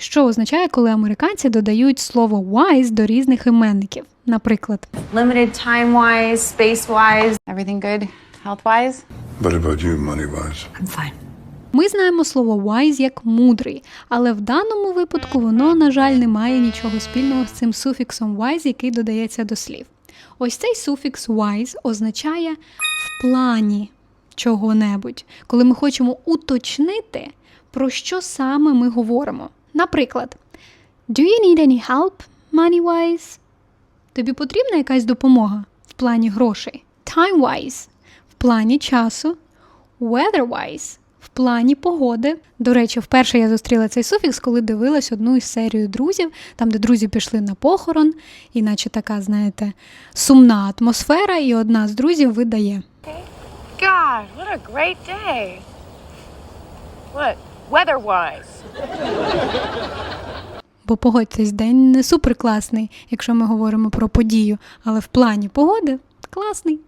Що означає, коли американці додають слово wise до різних іменників? Наприклад, limited time wise, space wise. Everything good health wise? What about you, money wise? I'm fine. ми знаємо слово wise як мудрий, але в даному випадку воно, на жаль, не має нічого спільного з цим суфіксом wise, який додається до слів. Ось цей суфікс wise означає в плані чого-небудь, коли ми хочемо уточнити, про що саме ми говоримо. Наприклад, Do you need any help, money-wise? Тобі потрібна якась допомога в плані грошей? Time-wise в плані часу, weather-wise в плані погоди. До речі, вперше я зустріла цей суфікс, коли дивилась одну із серію друзів, там, де друзі пішли на похорон, іначе така, знаєте, сумна атмосфера, і одна з друзів видає. God, what a great day. What? Weather wise. Бо погодьтесь, день не супер класний, якщо ми говоримо про подію, але в плані погоди класний.